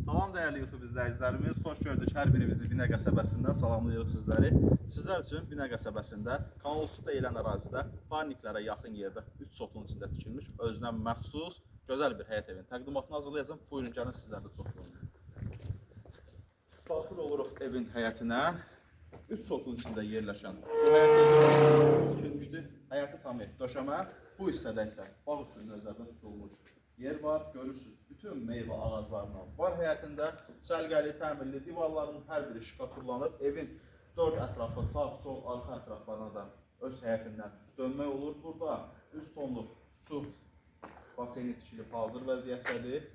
Salam dəyərli YouTube izləyicilərimiz, xoş gördük hər birimizi Binə qəsəbəsindən salamlayırıq sizləri. Sizlər üçün Binə qəsəbəsində Kanal Su deyilən ərazidə Barniklərə yaxın yerdə 3 sotun içində tikilmiş özünə məxsus gözəl bir həyət evinin təqdimatını hazırlayacağam. Buyurun gəlin sizlər də çox buyurun. Daxil oluruq evin həyətinə. 3 sotun içində yerləşən bu həyət tikilmişdir. Həyəti tam et döşəmə. Bu hissədə isə bağ üçün nəzərdə tutulmuş yer var. Görürsüz, bütün meyvə ağaclarından var həyətində. Səlqəli, təmirli, divarların hər biri şikaturlanıb. Evin dörd ətrafı, sağ, sol, arxa ətraflarına da öz həyətindən dönmək olur. Burada 100 tonluq su baseyni tikilib hazır vəziyyətdədir.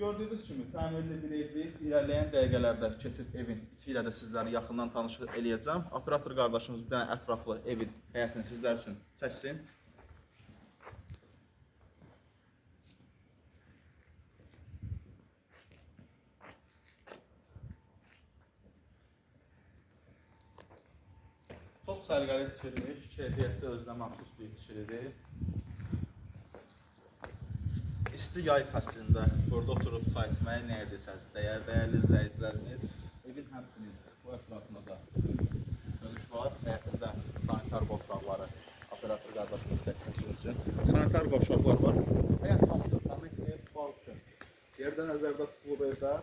Gördüyünüz kimi təmirli bir evdir. İlerleyen dəqiqələrdə keçib evin içi ilə də sizləri yaxından tanışlıq eləyəcəm. Operator qardaşımız bir dənə ətraflı evin həyətini sizlər üçün çəksin. Çox sərgəli tikilmiş, keyfiyyətli özünə məxsus bir tikilidir. İsti yay fəslində burada oturub içməyə nə edirsəz, dəyər dəyərli izləyicilərimiz, evin həmsinin bu ətrafında da dönüş var. Həyətində sanitar qovşaqları operator qardaşımız çəksin sizin üçün. Sanitar qovşaqlar var. Həyət hamısı tamamilə bağ üçün. Yerdə nəzərdə tutulub evdə.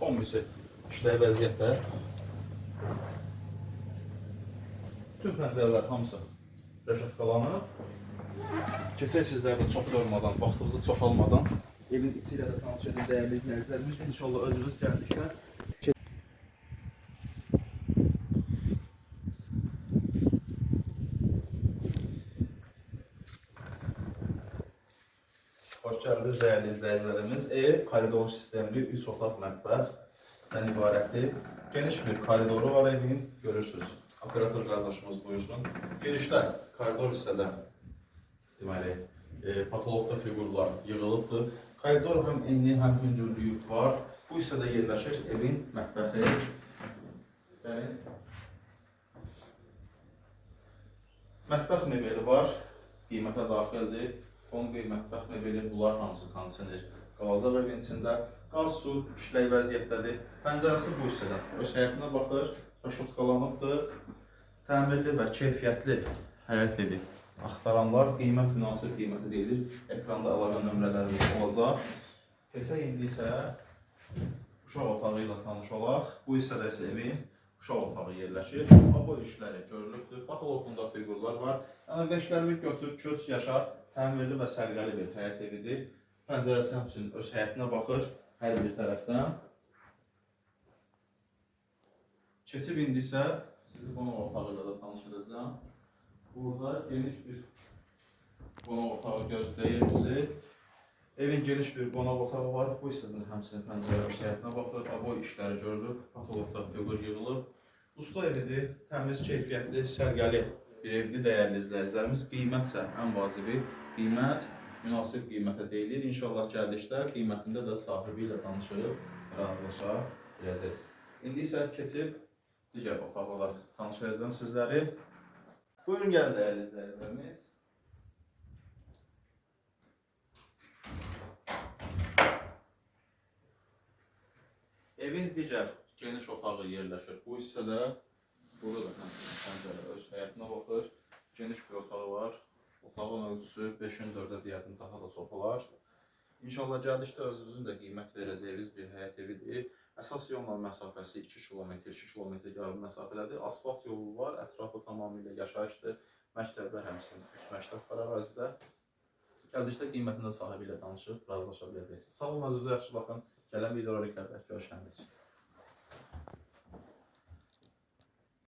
Kombisi işləyə vəziyyətdə. Bütün pəncərələr hamısı rəşatqalanıb. Keçək sizlərdə çox yormadan, vaxtınızı çox almadan evin içi ilə də tanış edin dəyərli izləyicilərimiz. İnşallah özünüz gəldikdə Xoş gəldiniz dəyərli izləyicilərimiz. Ev koridor sistemli 3 otaq mətbəxdən ibarətdir. Geniş bir koridoru var evin, görürsüz. Operator qardaşımız buyursun. Girişlər koridor hissədə deməli, e, patologda fiqurlar yığılıbdır. Koridor həm enli, həm hündürlüyü var. Bu hissədə yerləşir evin mətbəxi. Gəlin. Mətbəx mebeli var. Qiymətə daxildir. Fon qiymətbəx mebeli bunlar hamısı kondisioner qalacaq evin içində. Qaz su işlək vəziyyətdədir. Pəncərəsi bu hissədə. Öz həyətinə baxır. Rəşotqalanıbdır. Təmirli və keyfiyyətli həyət evi axtaranlar qiymət münasib qiyməti deyilir. Ekranda əlaqə nömrələrimiz olacaq. Keçək indi isə uşaq otağı ilə tanış olaq. Bu hissədə isə evin uşaq otağı yerləşir. Hava işləri görülübdür. Patologunda fiqurlar var. Yəni veşlərimi götür, köç yaşa, təmirli və sərgəli bir həyət evidir. Pəncərəsi həmçinin öz həyətinə baxır hər bir tərəfdən. Keçib indi isə sizi qonaq otağı ilə də tanış edəcəm. Burada geniş bir qonaq otağı gözləyir bizi. Evin geniş bir qonaq otağı var. Bu hissədən həmçinin pəncərə öz həyətinə baxır. Abo işləri görülüb. Patologda fiqur yığılıb. Usta evidir, təmiz, keyfiyyətli, sərgəli bir evdir dəyərli izləyicilərimiz. Qiymət isə ən vacibi qiymət münasib qiymətə deyilir. İnşallah gəldikdə qiymətində də sahibi ilə danışıb razılaşa biləcəksiniz. İndi isə keçib digər otaqlara tanış edəcəm sizləri. Buyurun gəlin dəyərli izləyicilərimiz. Evin digər geniş otağı yerləşir. Bu hissədə burada da həmçinin pəncərə öz həyətinə baxır. Geniş bir otağı var. Otağın ölçüsü 5-in 4-ə deyərdim daha da çox olar. İnşallah gəldikdə özünüzün də qiymət verəcəyiniz bir həyət evidir. Əsas yolla məsafəsi 2 km, 2 km yarım məsafədədir. Asfalt yolu var, ətrafı tamamilə yaşayışdır. Məktəblər həmçinin 3 məktəb var ərazidə. Gəldikdə qiymətində sahibi ilə danışıb razılaşa biləcəksiniz. Sağ olun, özünüzə yaxşı baxın. Gələn videolara görüşərik.